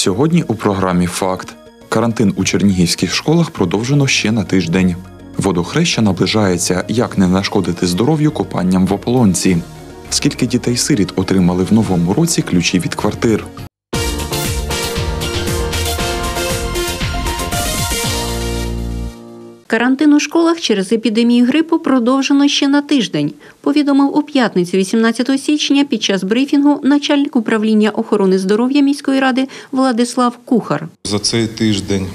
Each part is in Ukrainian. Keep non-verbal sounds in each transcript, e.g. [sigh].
Сьогодні у програмі Факт. Карантин у чернігівських школах продовжено ще на тиждень. Водохреща наближається, як не нашкодити здоров'ю купанням в ополонці. Скільки дітей-сиріт отримали в новому році ключі від квартир? Карантин у школах через епідемію грипу продовжено ще на тиждень. Повідомив у п'ятницю, 18 січня, під час брифінгу начальник управління охорони здоров'я міської ради Владислав Кухар. За цей тиждень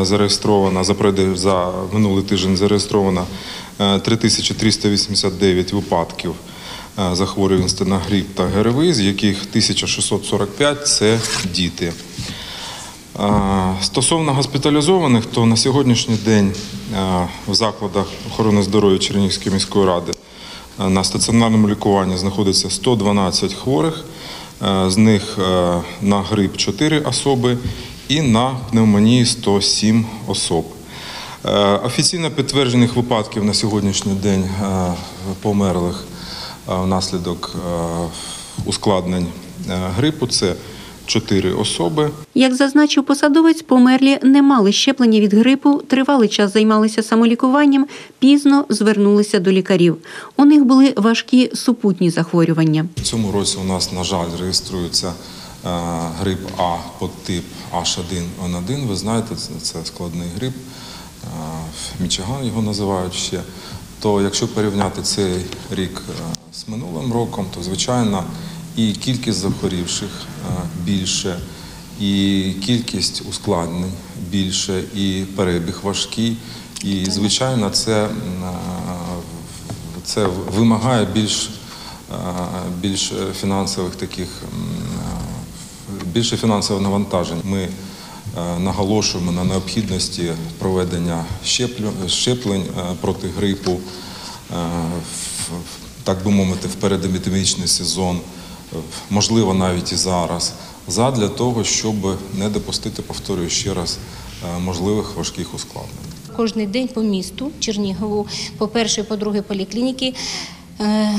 е, зареєстровано, за за минулий тиждень зареєстровано е, 3389 випадків е, захворюваності на грип та ГРВІ, з яких 1645 – це діти. Стосовно госпіталізованих, то на сьогоднішній день в закладах охорони здоров'я Чернігівської міської ради на стаціонарному лікуванні знаходиться 112 хворих, з них на грип 4 особи і на пневмонії 107 особ. Офіційно підтверджених випадків на сьогоднішній день померлих внаслідок ускладнень грипу це 4 особи. Як зазначив посадовець, померлі не мали щеплення від грипу, тривалий час займалися самолікуванням, пізно звернулися до лікарів. У них були важкі супутні захворювання. В цьому році у нас, на жаль, реєструється е, грип А подтип H1N1. Ви знаєте, це, це складний грип. Е, Мічиган його називають ще. То якщо порівняти цей рік е, з минулим роком, то звичайно і кількість захворівших е, більше, і кількість ускладнень більше, і перебіг важкий. І звичайно, це, е, це вимагає більш е, більш фінансових таких більше фінансового навантажень. Ми наголошуємо на необхідності проведення щеплень проти грипу, так би мовити, в передепідемічний сезон, можливо, навіть і зараз, задля того, щоб не допустити, повторюю ще раз, е, можливих важких ускладнень. Кожний день по місту Чернігову, по першої, по другій поліклініки, е,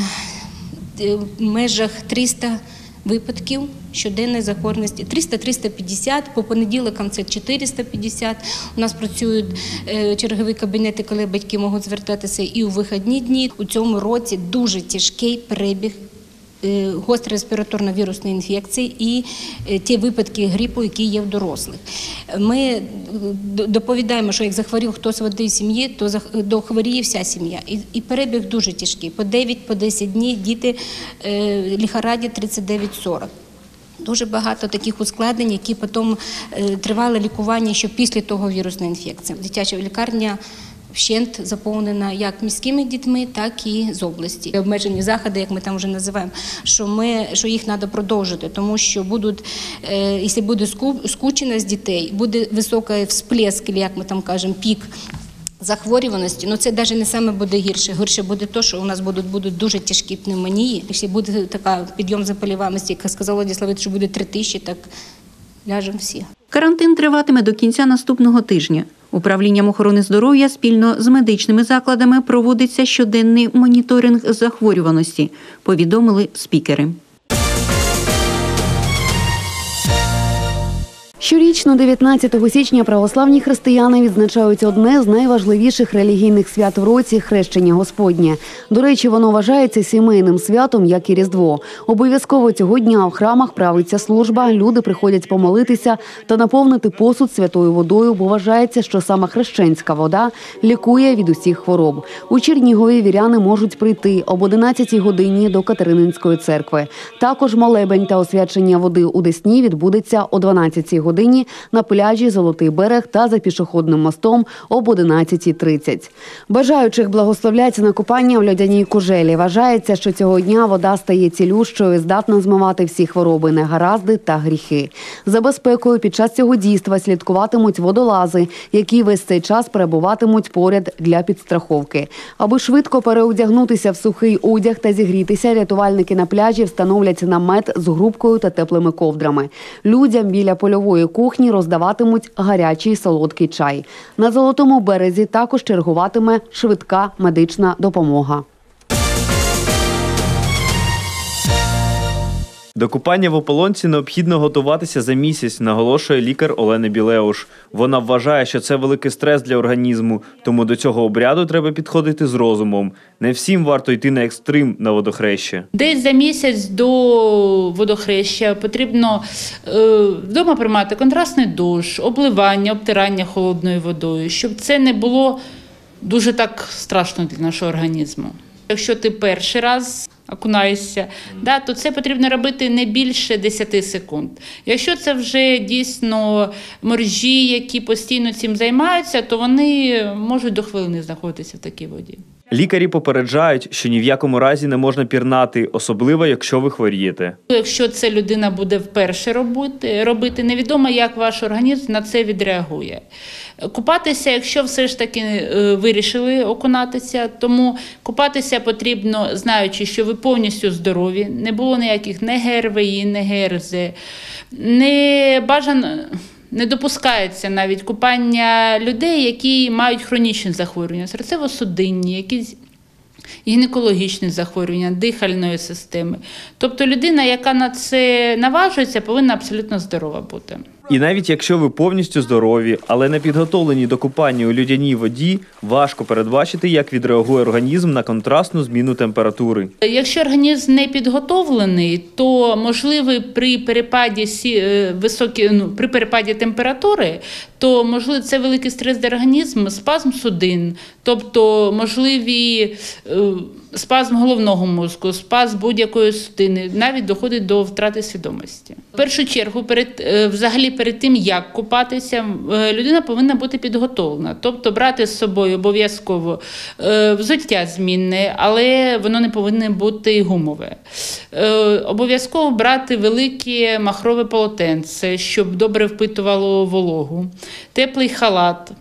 в межах 300 випадків щоденної захворюваності. 300-350, по понеділкам це 450. У нас працюють е, чергові кабінети, коли батьки можуть звертатися і у вихідні дні. У цьому році дуже тяжкий перебіг е, гострої респіраторно-вірусної інфекції і е, ті випадки грипу, які є в дорослих. Ми е, доповідаємо, що як захворів хтось в одній сім'ї, то дохворіє вся сім'я. І, перебіг дуже тяжкий. По 9-10 днів діти ліхараді 39-40. Дуже багато таких ускладнень, які потім тривали лікування ще після того вірусної інфекції. Дитяча лікарня вщент заповнена як міськими дітьми, так і з області. Обмежені заходи, як ми там вже називаємо, що ми що їх треба продовжити, тому що будуть, е, якщо буде ску- скученість дітей, буде високий всплеск, як ми там кажемо, пік. Захворюваності, ну це навіть не саме буде гірше. Гірше буде то, що у нас будуть, будуть дуже тяжкі пневмонії. Якщо буде така підйом заболіваності, як сказала Владислав, що буде три тисячі, так ляжемо всі. Карантин триватиме до кінця наступного тижня. Управлінням охорони здоров'я спільно з медичними закладами проводиться щоденний моніторинг захворюваності, повідомили спікери. Щорічно, 19 січня, православні християни відзначають одне з найважливіших релігійних свят в році хрещення Господнє. До речі, воно вважається сімейним святом, як і Різдво. Обов'язково цього дня в храмах правиться служба. Люди приходять помолитися та наповнити посуд святою водою, бо вважається, що саме хрещенська вода лікує від усіх хвороб. У Чернігові віряни можуть прийти об 11 годині до Катерининської церкви. Також молебень та освячення води у Десні відбудеться о 12 годині на пляжі Золотий берег та за пішохідним мостом об 11.30. Бажаючих благословляться на купання в льодяній кужелі. Вважається, що цього дня вода стає цілющою і здатна змивати всі хвороби, негаразди та гріхи. За безпекою під час цього дійства слідкуватимуть водолази, які весь цей час перебуватимуть поряд для підстраховки. Аби швидко переодягнутися в сухий одяг та зігрітися, рятувальники на пляжі встановлять намет з грубкою та теплими ковдрами. Людям біля польової кухні роздаватимуть гарячий солодкий чай. На золотому березі також чергуватиме швидка медична допомога. До купання в ополонці необхідно готуватися за місяць, наголошує лікар Олена Білеуш. Вона вважає, що це великий стрес для організму, тому до цього обряду треба підходити з розумом. Не всім варто йти на екстрим на водохреще. Десь за місяць до водохреща потрібно е, вдома приймати контрастний душ, обливання, обтирання холодною водою, щоб це не було дуже так страшно для нашого організму. Якщо ти перший раз окунаєшся, да, то це потрібно робити не більше 10 секунд. Якщо це вже дійсно моржі, які постійно цим займаються, то вони можуть до хвилини знаходитися в такій воді. Лікарі попереджають, що ні в якому разі не можна пірнати, особливо якщо ви хворієте. Якщо це людина буде вперше робити, робити, невідомо, як ваш організм на це відреагує. Купатися, якщо все ж таки е, вирішили окунатися, тому купатися потрібно, знаючи, що ви повністю здорові, не було ніяких не ГРВІ, не ГРЗ, не бажано. Не допускається навіть купання людей, які мають хронічні захворювання, серцево-судинні, якісь гінекологічні захворювання, дихальної системи. Тобто людина, яка на це наважується, повинна абсолютно здорова бути. І навіть якщо ви повністю здорові, але не підготовлені до купання у людяній воді, важко передбачити, як відреагує організм на контрастну зміну температури. Якщо організм не підготовлений, то можливий при перепаді сі, е, високі, ну, при перепаді температури, то можливо це великий стрес для організму, спазм судин, тобто можливі е, спазм головного мозку, спазм будь-якої судини, навіть доходить до втрати свідомості. В першу чергу, перед е, взагалі перед тим як купатися, е, людина повинна бути підготовлена, тобто брати з собою обов'язково е, взуття змінне, але воно не повинно бути гумове. Обов'язково брати велике махрове полотенце, щоб добре впитувало вологу, теплий халат.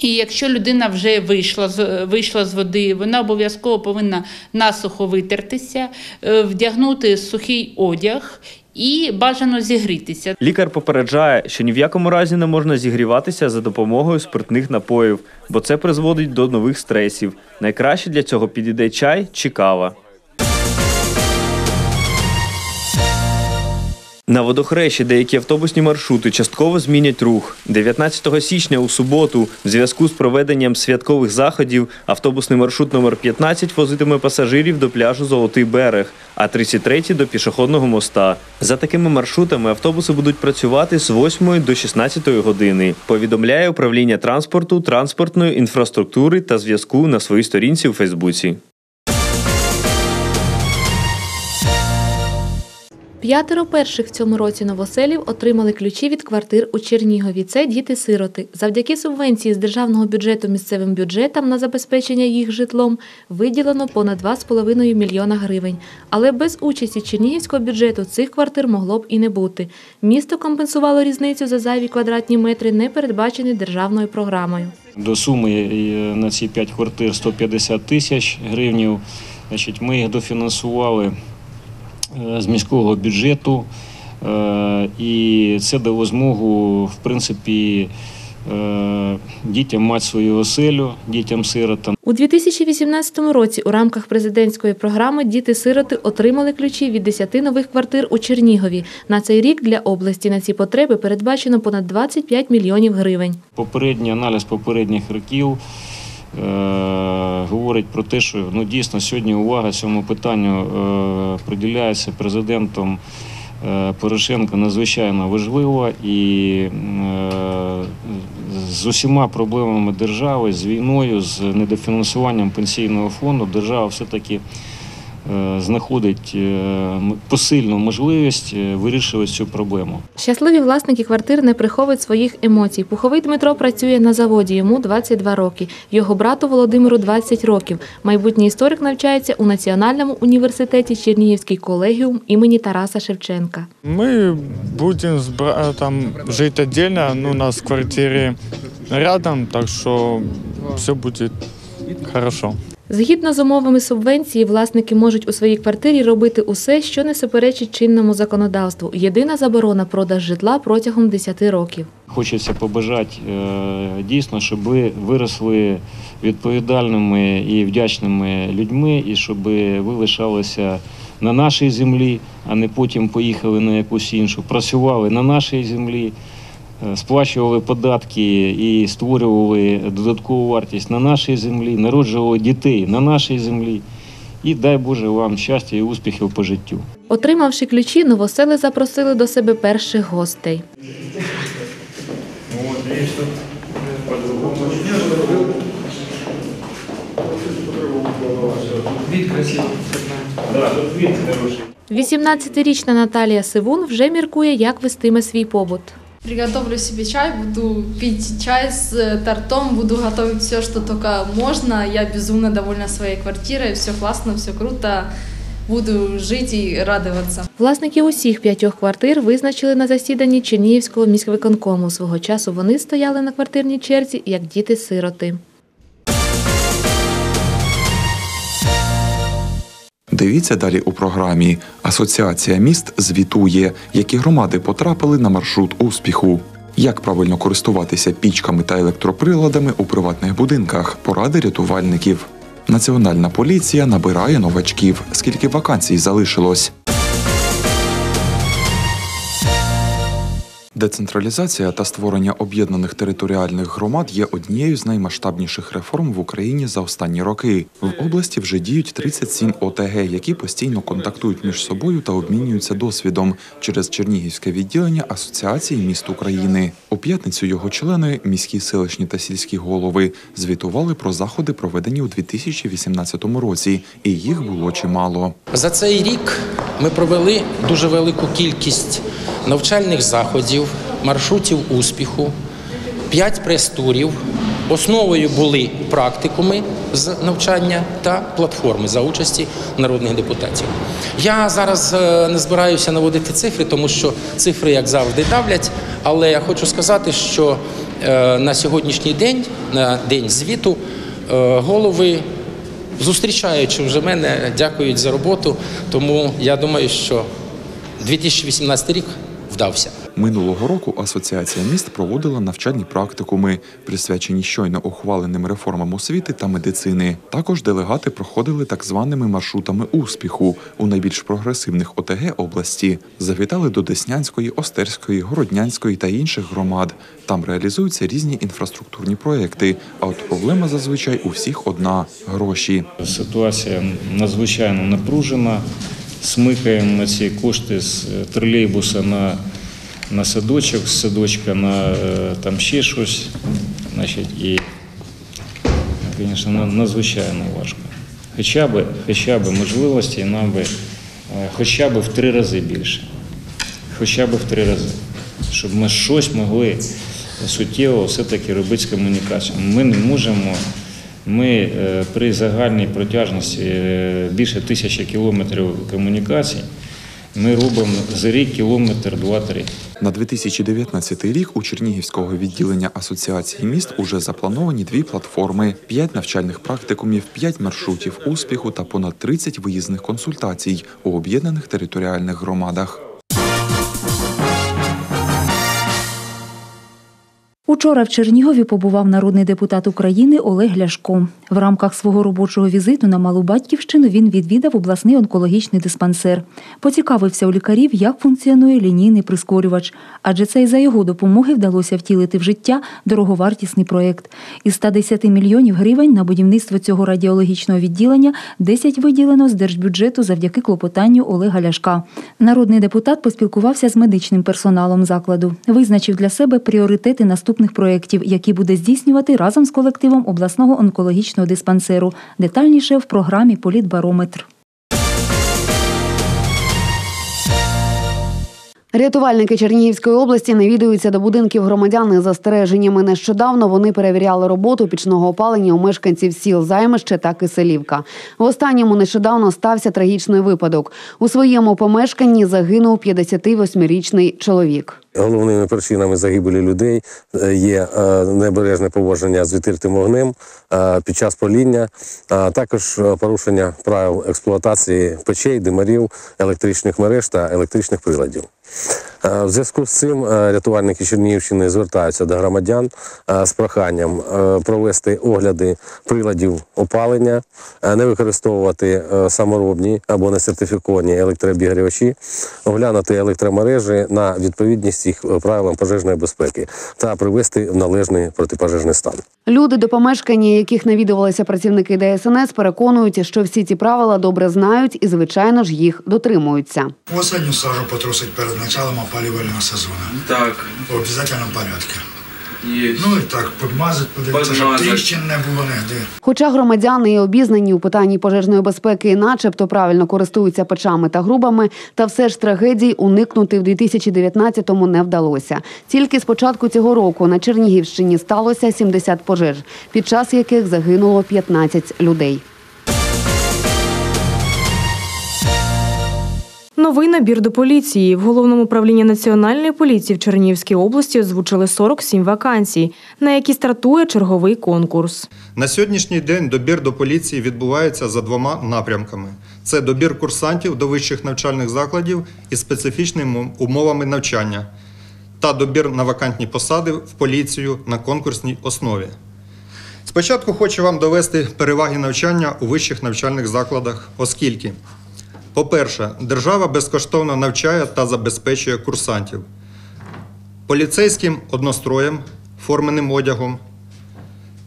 І якщо людина вже вийшла з вийшла з води, вона обов'язково повинна насухо витертися, е, вдягнути сухий одяг і бажано зігрітися. Лікар попереджає, що ні в якому разі не можна зігріватися за допомогою спиртних напоїв, бо це призводить до нових стресів. Найкраще для цього підійде чай чи кава. На водохрещі деякі автобусні маршрути частково змінять рух. 19 січня у суботу, в зв'язку з проведенням святкових заходів, автобусний маршрут номер 15 возитиме пасажирів до пляжу Золотий берег, а 33 до пішохідного моста. За такими маршрутами автобуси будуть працювати з 8 до 16 години. Повідомляє управління транспорту, транспортної інфраструктури та зв'язку на своїй сторінці у Фейсбуці. П'ятеро перших в цьому році новоселів отримали ключі від квартир у Чернігові. Це діти-сироти. Завдяки субвенції з державного бюджету місцевим бюджетам на забезпечення їх житлом виділено понад 2,5 мільйона гривень. Але без участі чернігівського бюджету цих квартир могло б і не бути. Місто компенсувало різницю за зайві квадратні метри, не передбачені державною програмою. До суми е, на ці 5 квартир 150 тисяч гривнів. Значить, ми їх дофінансували з міського бюджету, е, і це дало змогу, в принципі, е, дітям мати свою оселю, дітям-сиротам. У 2018 році у рамках президентської програми діти-сироти отримали ключі від 10 нових квартир у Чернігові. На цей рік для області на ці потреби передбачено понад 25 мільйонів гривень. Попередній аналіз попередніх років е, говорить про те, що ну, дійсно сьогодні увага цьому питанню е, приділяється президентом е, Порошенко надзвичайно важлива і е, з усіма проблемами держави, з війною, з недофінансуванням пенсійного фонду, держава все-таки е, знаходить е, м- посильну можливість е, вирішувати цю проблему. Щасливі власники квартир не приховують своїх емоцій. Пуховий Дмитро працює на заводі, йому 22 роки. Його брату Володимиру 20 років. Майбутній історик навчається у Національному університеті Чернігівський колегіум імені Тараса Шевченка. Мы будем с братом жить отдельно, ну, у нас в квартире рядом, так что все будет хорошо. Згідно з умовами субвенції, власники можуть у своїй квартирі робити усе, що не суперечить чинному законодавству. Єдина заборона продаж житла протягом 10 років. Хочеться побажати е, дійсно, щоб ви виросли відповідальними і вдячними людьми, і щоб ви лишалися на нашій землі, а не потім поїхали на якусь іншу. Працювали на нашій землі, сплачували податки і створювали додаткову вартість на нашій землі, народжували дітей на нашій землі. І дай Боже вам щастя і успіхів по життю. Отримавши ключі, новосели запросили до себе перших гостей. Да, тут вид хороший. 18-річна Наталія Сивун вже міркує, як вестиме свій побут. Приготовлю себе чай, буду пить чай с э, тортом, буду готовить все, что только можно. Я безумно довольна своей квартирой, все классно, все круто. Буду жити і радуватися. Власники усіх п'ятьох квартир визначили на засіданні Чернігівського міськвиконкому. Свого часу вони стояли на квартирній черзі як діти-сироти. Дивіться далі у програмі. Асоціація міст звітує, які громади потрапили на маршрут успіху. Як правильно користуватися пічками та електроприладами у приватних будинках, поради рятувальників. Національна поліція набирає новачків. Скільки вакансій залишилось? Децентралізація та створення об'єднаних територіальних громад є однією з наймасштабніших реформ в Україні за останні роки. В області вже діють 37 ОТГ, які постійно контактують між собою та обмінюються досвідом через Чернігівське відділення Асоціації міст України. У п'ятницю його члени, міські селищні та сільські голови, звітували про заходи, проведені у 2018 році, і їх було чимало. За цей рік ми провели дуже велику кількість навчальних заходів, маршрутів успіху, п'ять прес-турів. Основою були практикуми з навчання та платформи за участі народних депутатів. Я зараз е, не збираюся наводити цифри, тому що цифри, як завжди, давлять. Але я хочу сказати, що е, на сьогоднішній день, на день звіту, е, голови зустрічаючи вже мене, дякують за роботу. Тому я думаю, що 2018 рік вдався. Минулого року Асоціація міст проводила навчальні практикуми, присвячені щойно ухваленим реформам освіти та медицини. Також делегати проходили так званими маршрутами успіху у найбільш прогресивних ОТГ області. Завітали до Деснянської, Остерської, Городнянської та інших громад. Там реалізуються різні інфраструктурні проекти. А от проблема зазвичай у всіх одна гроші. Ситуація надзвичайно напружена. Смикаємо ці кошти з е, тролейбуса на, на садочок, з садочка на е, там ще щось. Значить, і, звісно, на- надзвичайно важко. Хоча б, хоча б можливості нам би е, хоча б в три рази більше. Хоча б в три рази. Щоб ми щось могли суттєво все-таки робити з комунікацією. Ми не можемо. Ми е, при загальній протяжності е, більше тисячі кілометрів комунікацій, ми робимо за рік кілометр два-три. На 2019 рік у Чернігівського відділення Асоціації міст уже заплановані дві платформи, п'ять навчальних практикумів, п'ять маршрутів успіху та понад 30 виїзних консультацій у об'єднаних територіальних громадах. Учора в Чернігові побував народний депутат України Олег Ляшко. В рамках свого робочого візиту на Малу Батьківщину він відвідав обласний онкологічний диспансер. Поцікавився у лікарів, як функціонує лінійний прискорювач, адже це й за його допомоги вдалося втілити в життя дороговартісний проєкт. Із 110 мільйонів гривень на будівництво цього радіологічного відділення 10 виділено з держбюджету завдяки клопотанню Олега Ляшка. Народний депутат поспілкувався з медичним персоналом закладу, визначив для себе пріоритети наступних проєктів, які буде здійснювати разом з колективом обласного онкологічного диспансеру. Детальніше в програмі Політбарометр. Рятувальники Чернігівської області навідуються до будинків громадян із застереженнями. Нещодавно вони перевіряли роботу пічного опалення у мешканців сіл Займище та Киселівка. В останньому нещодавно стався трагічний випадок. У своєму помешканні загинув 58-річний чоловік. Головними причинами загибелі людей е, є е, небережне поводження з відкритим вогнем е, під час поління, а також порушення правил експлуатації печей, димарів, електричних мереж та електричних приладів. Е, В зв'язку з цим е, рятувальники Чернігівщини звертаються до громадян е, з проханням провести огляди приладів опалення, не використовувати саморобні або несертифіковані електрообігрівачі, оглянути електромережі на відповідність їх правилам пожежної безпеки та привести в належний протипожежний стан. Люди, до помешкання яких навідувалися працівники ДСНС, переконують, що всі ці правила добре знають і, звичайно ж, їх дотримуються. Останню сажу потрусить перед началом опалювального сезону. Так. В обов'язковому порядку. Є. Ну і так, підмазати, подивитися, щоб тріщин не було нігде. Хоча громадяни і обізнані у питанні пожежної безпеки, начебто правильно користуються печами та грубами, та все ж трагедій уникнути в 2019-му не вдалося. Тільки з початку цього року на Чернігівщині сталося 70 пожеж, під час яких загинуло 15 людей. Новий набір до поліції. В головному управлінні національної поліції в Чернігівській області озвучили 47 вакансій, на які стартує черговий конкурс. На сьогоднішній день добір до поліції відбувається за двома напрямками: це добір курсантів до вищих навчальних закладів із специфічними умовами навчання та добір на вакантні посади в поліцію на конкурсній основі. Спочатку хочу вам довести переваги навчання у вищих навчальних закладах, оскільки, по-перше, держава безкоштовно навчає та забезпечує курсантів. Поліцейським одностроєм, форменим одягом,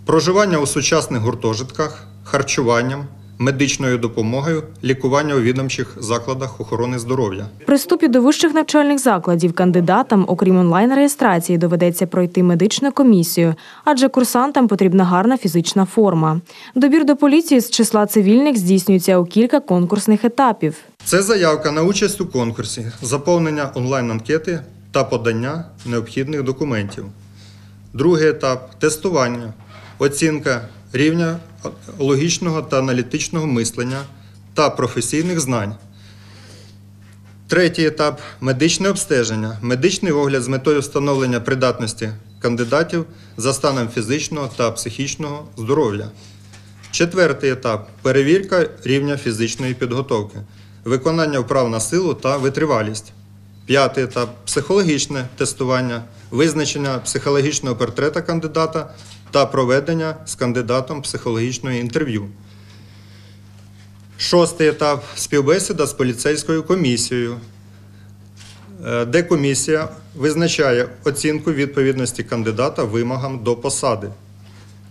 проживання у сучасних гуртожитках, харчуванням, медичною допомогою, лікування у відомчих закладах охорони здоров'я. При вступі до вищих навчальних закладів кандидатам, окрім онлайн-реєстрації, доведеться пройти медичну комісію, адже курсантам потрібна гарна фізична форма. Добір до поліції з числа цивільних здійснюється у кілька конкурсних етапів. Це заявка на участь у конкурсі, заповнення онлайн-анкети та подання необхідних документів. Другий етап тестування, оцінка рівня логічного та аналітичного мислення та професійних знань. Третій етап медичне обстеження, медичний огляд з метою встановлення придатності кандидатів за станом фізичного та психічного здоров'я. Четвертий етап перевірка рівня фізичної підготовки, виконання вправ на силу та витривалість. П'ятий етап психологічне тестування, визначення психологічного портрета кандидата та проведення з кандидатом психологічного інтерв'ю. Шостий етап співбесіда з поліцейською комісією, е, де комісія визначає оцінку відповідності кандидата вимогам до посади.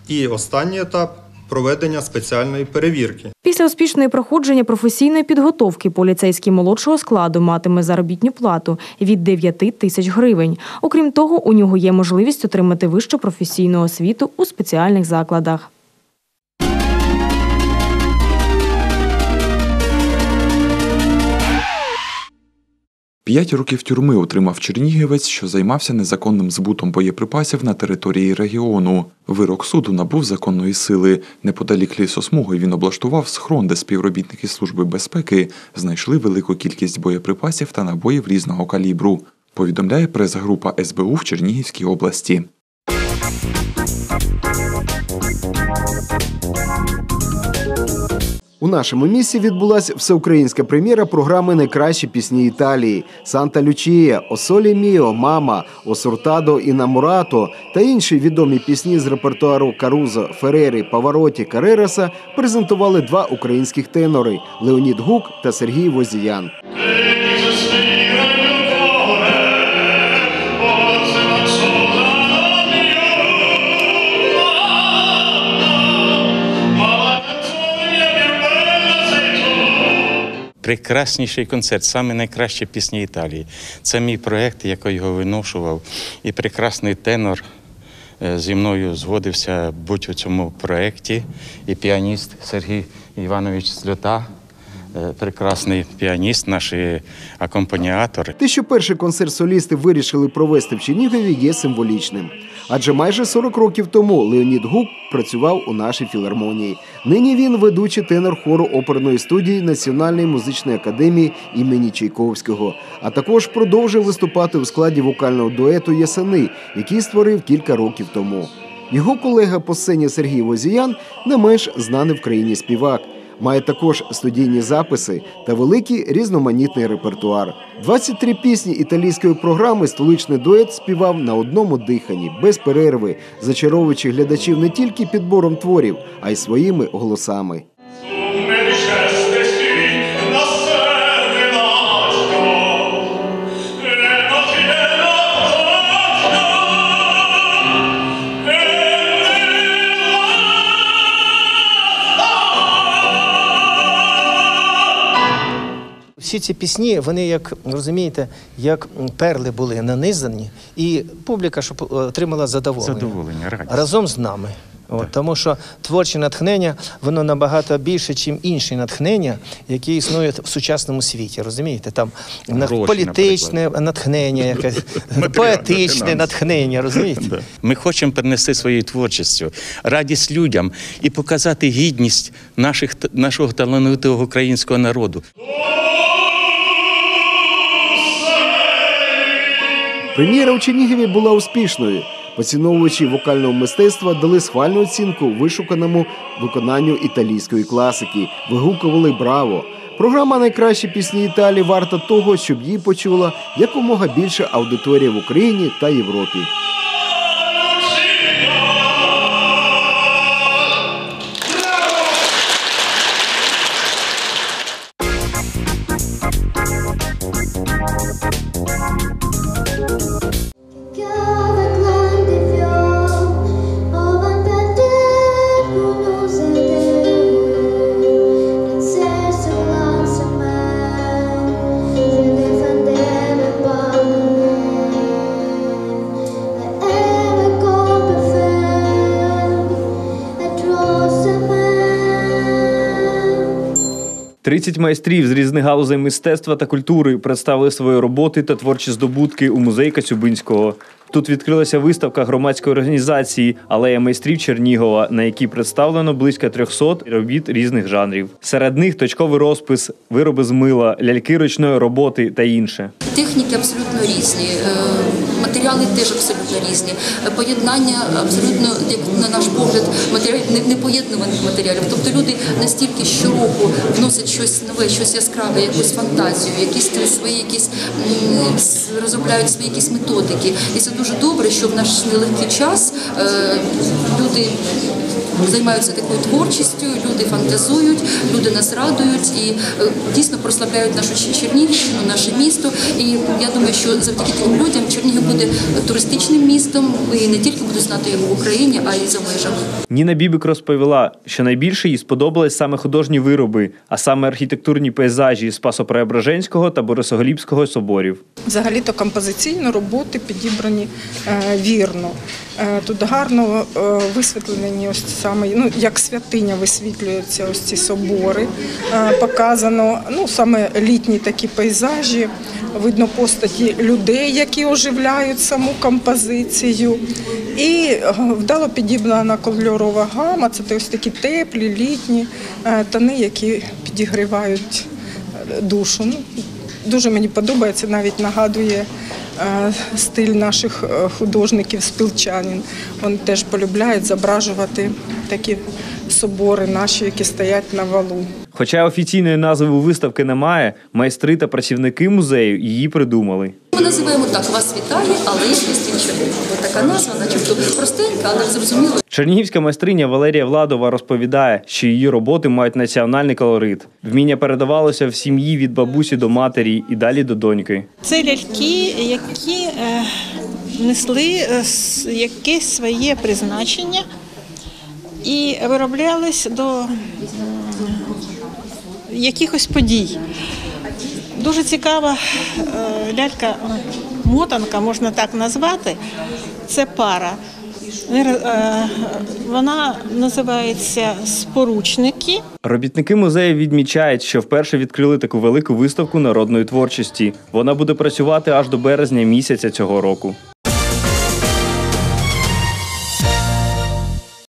І останній етап проведення спеціальної перевірки. Після успішної проходження професійної підготовки поліцейський молодшого складу матиме заробітну плату від 9 тисяч гривень. Окрім того, у нього є можливість отримати вищу професійну освіту у спеціальних закладах. П'ять років тюрми отримав чернігівець, що займався незаконним збутом боєприпасів на території регіону. Вирок суду набув законної сили. Неподалік лісосмуги він облаштував схрон, де співробітники Служби безпеки знайшли велику кількість боєприпасів та набоїв різного калібру. Повідомляє прес-група СБУ в Чернігівській області. Нашому місті відбулася всеукраїнська прем'єра програми Найкращі пісні Італії Санта Лючія, Осолі Міо, Мама, Осуртадо і Намурато та інші відомі пісні з репертуару Карузо, Ферери, Павароті, Карераса презентували два українських тенори Леонід Гук та Сергій Возіян. Прекрасніший концерт, саме найкращі пісні Італії. Це мій проєкт, який його виношував. І прекрасний тенор е, зі мною згодився бути у цьому проєкті. І піаніст Сергій Іванович Сльота, прекрасний піаніст, наш акомпаніатор. Те, що перший концерт солісти вирішили провести в Чернігові, є символічним. Адже майже 40 років тому Леонід Гук працював у нашій філармонії. Нині він ведучий тенор хору оперної студії Національної музичної академії імені Чайковського, а також продовжив виступати у складі вокального дуету Ясени, який створив кілька років тому. Його колега по сцені Сергій Возіян не менш знаний в країні співак. Має також студійні записи та великий різноманітний репертуар. 23 пісні італійської програми столичний дует співав на одному диханні, без перерви, зачаровуючи глядачів не тільки підбором творів, а й своїми голосами. Всі ці пісні, вони, як розумієте, як перли були нанизані, і публіка щоб отримала задоволення, Задоволення, радість. разом з нами. От, тому що творче натхнення, воно набагато більше, ніж інші натхнення, які існують в сучасному світі. Розумієте? Там Гроші, політичне натхнення, якесь [laughs] поетичне натхнення, розумієте? Ми хочемо принести своєю творчістю радість людям і показати гідність наших, нашого талановитого українського народу. Прем'єра у Чернігові була успішною. Поціновувачі вокального мистецтва дали схвальну оцінку вишуканому виконанню італійської класики. Вигукували браво. Програма Найкращі пісні Італії варта того, щоб її почула якомога більше аудиторія в Україні та Європі. – 30 майстрів з різних галузей мистецтва та культури представили свої роботи та творчі здобутки у музеї Кацюбинського. Тут відкрилася виставка громадської організації Алея майстрів Чернігова, на якій представлено близько 300 робіт різних жанрів. Серед них точковий розпис, вироби з мила, ляльки ручної роботи та інше. Техніки абсолютно різні, е, матеріали теж абсолютно різні. Поєднання абсолютно, як на наш погляд, матеріалів непоєднуваних матеріалів. Тобто люди настільки щороку вносять щось нове, щось яскраве, якусь фантазію, якісь свої якісь розробляють свої якісь методики. І це дуже добре, що в наш нелегкий час е, люди. Займаються такою творчістю, люди фантазують, люди нас радують і е, дійсно прославляють нашу Чернігівщину, наше місто. І я думаю, що завдяки тим людям Чернігів буде туристичним містом і не тільки будуть знати його в Україні, а й за межами. Ніна Бібик розповіла, що найбільше їй сподобались саме художні вироби, а саме архітектурні пейзажі Спасо-Преображенського та Борисоглібського соборів. Взагалі-то композиційно роботи підібрані е, вірно. Е, тут гарно е, висвітлені ось саме, ну як святиня висвітлюються ось ці собори. Е, показано ну саме літні такі пейзажі. Видно постаті людей, які оживляють саму композицію. І вдало підібрана кольорова гама. Це ось такі теплі, літні тони, які підігрівають душу. Дуже мені подобається, навіть нагадує е, стиль наших е, художників спілчанин. Вони теж полюбляють зображувати такі собори наші, які стоять на валу. Хоча офіційної назви у виставки немає, майстри та працівники музею її придумали. Ми називаємо так вас вітає, але є Чернігова. Ось така назва, начебто простенька, але зрозуміло. Чернігівська майстриня Валерія Владова розповідає, що її роботи мають національний колорит. Вміння передавалося в сім'ї від бабусі до матері і далі до доньки. Це ляльки, які е, несли е, якесь своє призначення і вироблялись до якихось подій. Дуже цікава е, лялька, мотанка, можна так назвати. Це пара. Е, Вона називається Споручники. Робітники музею відмічають, що вперше відкрили таку велику виставку народної творчості. Вона буде працювати аж до березня місяця цього року.